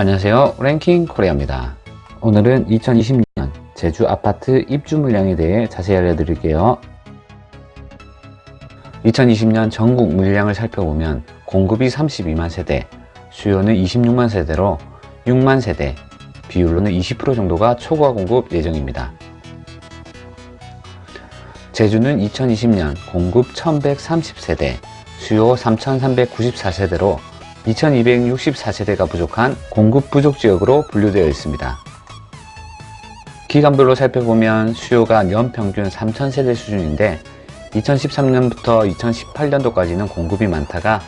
안녕하세요. 랭킹 코리아입니다. 오늘은 2020년 제주 아파트 입주 물량에 대해 자세히 알려드릴게요. 2020년 전국 물량을 살펴보면 공급이 32만 세대, 수요는 26만 세대로 6만 세대, 비율로는 20% 정도가 초과 공급 예정입니다. 제주는 2020년 공급 1130세대, 수요 3394세대로 2264세대가 부족한 공급 부족 지역으로 분류되어 있습니다. 기간별로 살펴보면 수요가 연 평균 3000세대 수준인데 2013년부터 2018년도까지는 공급이 많다가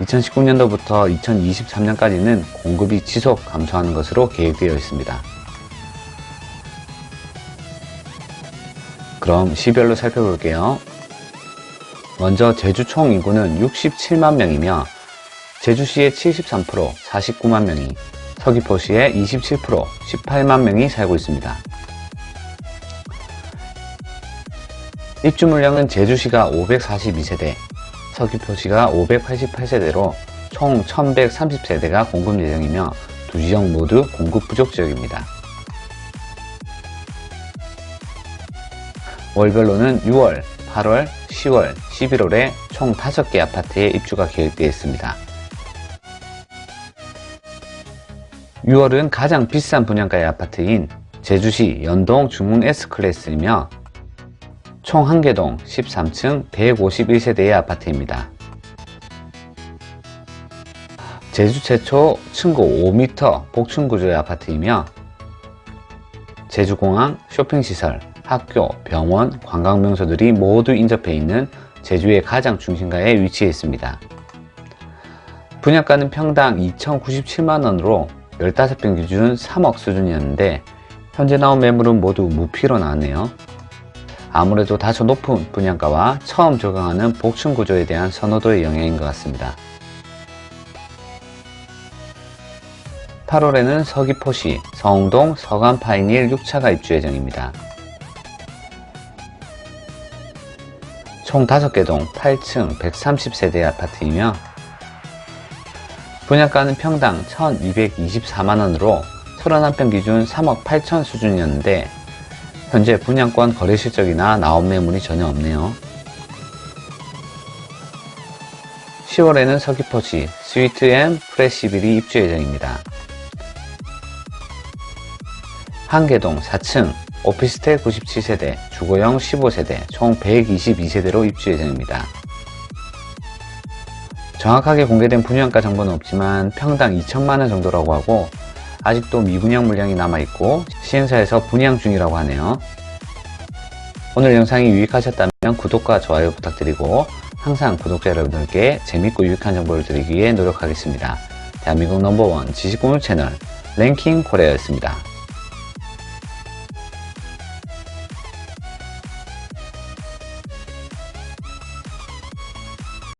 2019년도부터 2023년까지는 공급이 지속 감소하는 것으로 계획되어 있습니다. 그럼 시별로 살펴볼게요. 먼저 제주 총 인구는 67만 명이며 제주시의 73% 49만 명이 서귀포시의 27% 18만 명이 살고 있습니다. 입주 물량은 제주시가 542세대, 서귀포시가 588세대로 총 1130세대가 공급 예정이며 두 지역 모두 공급 부족 지역입니다. 월별로는 6월, 8월, 10월, 11월에 총 5개 아파트에 입주가 계획되어 있습니다. 6월은 가장 비싼 분양가의 아파트인 제주시 연동 중흥 S클래스이며 총한 개동 13층 151세대의 아파트입니다. 제주 최초 층고 5m 복층 구조의 아파트이며 제주공항, 쇼핑시설, 학교, 병원, 관광명소들이 모두 인접해 있는 제주의 가장 중심가에 위치해 있습니다. 분양가는 평당 2,097만원으로 15평 기준 3억 수준이었는데 현재 나온 매물은 모두 무피로 나왔네요. 아무래도 다소 높은 분양가와 처음 적용하는 복층 구조에 대한 선호도의 영향인 것 같습니다. 8월에는 서귀포시 성동 서간 파이닐 6차가 입주 예정입니다. 총 5개 동 8층 130세대 아파트이며 분양가는 평당 1224만원으로 31평 기준 3억 8천 수준이었는데 현재 분양권 거래 실적이나 나온 매물이 전혀 없네요. 10월에는 서귀포시 스위트앤 프레시빌이 입주 예정입니다. 한계동 4층 오피스텔 97세대, 주거용 15세대, 총 122세대로 입주 예정입니다. 정확하게 공개된 분양가 정보는 없지만 평당 2천만원 정도라고 하고 아직도 미분양 물량이 남아있고 시행사에서 분양 중이라고 하네요. 오늘 영상이 유익하셨다면 구독과 좋아요 부탁드리고 항상 구독자 여러분들께 재밌고 유익한 정보를 드리기 위해 노력하겠습니다. 대한민국 넘버원 지식공유 채널 랭킹 코리아였습니다.